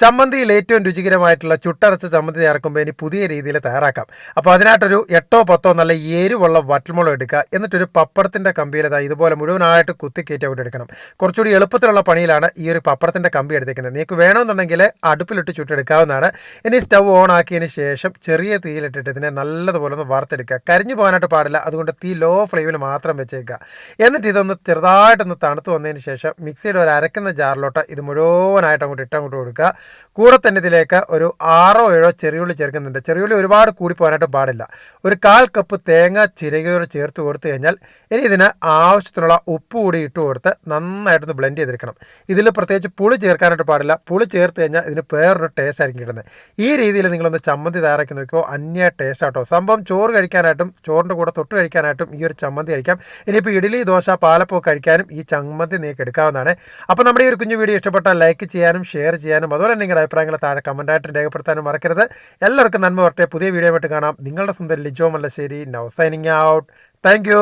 ചമ്മന്തിയിൽ ഏറ്റവും രുചികരമായിട്ടുള്ള ചുട്ടരച്ച ചമ്മന്തി ചേർക്കുമ്പോൾ ഇനി പുതിയ രീതിയിൽ തയ്യാറാക്കാം. അപ്പോൾ അതിനായിട്ടൊരു എട്ടോ പത്തോ നല്ല എരിവുള്ള വറ്റൽമുളക് എടുക്കുക. എന്നിട്ടൊരു പപ്പടത്തിന്റെ കമ്പിയിലതാ ഇതുപോലെ മുഴുവനായിട്ട് കുത്തിക്കയറ്റി അവിടെ എടുക്കണം. കുറച്ചുകൂടി എളുപ്പത്തിലുള്ള പണിയിലാണ് ഈ ഒരു പപ്പടത്തിന്റെ കമ്പി എടുത്തേക്കുന്നത്. നിങ്ങൾക്ക് വേണമെന്നുണ്ടെങ്കിൽ അടുപ്പിലിട്ട് ചുട്ടെടുക്കാവുന്നതാണ്. ഇനി സ്റ്റവ് ഓൺ ആക്കിയതിന് ശേഷം ചെറിയ തീയിലിട്ടിട്ട് ഇതിനെ നല്ലതുപോലെ ഒന്ന് വറുത്തെടുക്കുക. കരിഞ്ഞു പോകാനായിട്ട് പാടില്ല. അതുകൊണ്ട് തീ ലോ ഫ്ലെയിമിൽ മാത്രം വെച്ചേക്കുക. എന്നിട്ട് ഇതൊന്ന് ചെറുതായിട്ടൊന്ന് തണുത്ത് വന്നതിന് ശേഷം മിക്സിയുടെ ഒരു അരക്കുന്ന ജാറിലോട്ട് ഇത് മുഴുവനായിട്ട് അങ്ങോട്ട് ഇട്ടങ്ങോട്ട് കൊടുക്കുക. കൂടെ തന്നെ ഇതിലേക്ക് ഒരു ആറോ ഏഴോ ചെറിയുള്ളി ചേർക്കുന്നുണ്ട്. ചെറിയുള്ളി ഒരുപാട് കൂടി പോകാനായിട്ട് പാടില്ല. ഒരു കാൽ കപ്പ് തേങ്ങ ചിരകയോട് ചേർത്ത് കൊടുത്തു കഴിഞ്ഞാൽ ഇനി ഇതിന് ആവശ്യത്തിനുള്ള ഉപ്പ് കൂടി ഇട്ട് കൊടുത്ത് നന്നായിട്ടൊന്ന് ബ്ലെൻഡ് ചെയ്തെടുക്കണം. ഇതിൽ പ്രത്യേകിച്ച് പുളി ചേർക്കാനായിട്ട് പാടില്ല. പുളി ചേർത്ത് കഴിഞ്ഞാൽ ഇതിന് വേറൊരു ടേസ്റ്റ് ആയിരിക്കും കിട്ടുന്നത്. ഈ രീതിയിൽ നിങ്ങളൊന്ന് ചമ്മന്തി തയ്യാറാക്കി നോക്കിയോ അന്യ ടേസ്റ്റ് ആട്ടോ. സംഭവം ചോറ് കഴിക്കാനായിട്ടും ചോറിന്റെ കൂടെ തൊട്ട് കഴിക്കാനായിട്ടും ഈ ഒരു ചമ്മന്തി കഴിക്കാം. ഇനിയിപ്പോൾ ഇഡ്ഡലി ദോശ പാലപ്പോ കഴിക്കാനും ഈ ചമ്മന്തി നിങ്ങൾക്ക് എടുക്കാവുന്നതാണ്. അപ്പോൾ നമ്മുടെ ഈ ഒരു കുഞ്ഞു വീഡിയോ ഇഷ്ടപ്പെട്ടാൽ ലൈക്ക് ചെയ്യാനും ഷെയർ ചെയ്യാനും അതുപോലെ തന്നെ നിങ്ങളുടെ അഭിപ്രായങ്ങൾ താഴെ കമന്റായിട്ട് രേഖപ്പെടുത്താനും മറക്കരുത്. എല്ലാവർക്കും നന്മ വരട്ടെ. പുതിയ വീഡിയോ ആയിട്ട് കാണാം. നിങ്ങളുടെ സ്വന്തം Lijo Mallassery. Now signing out thank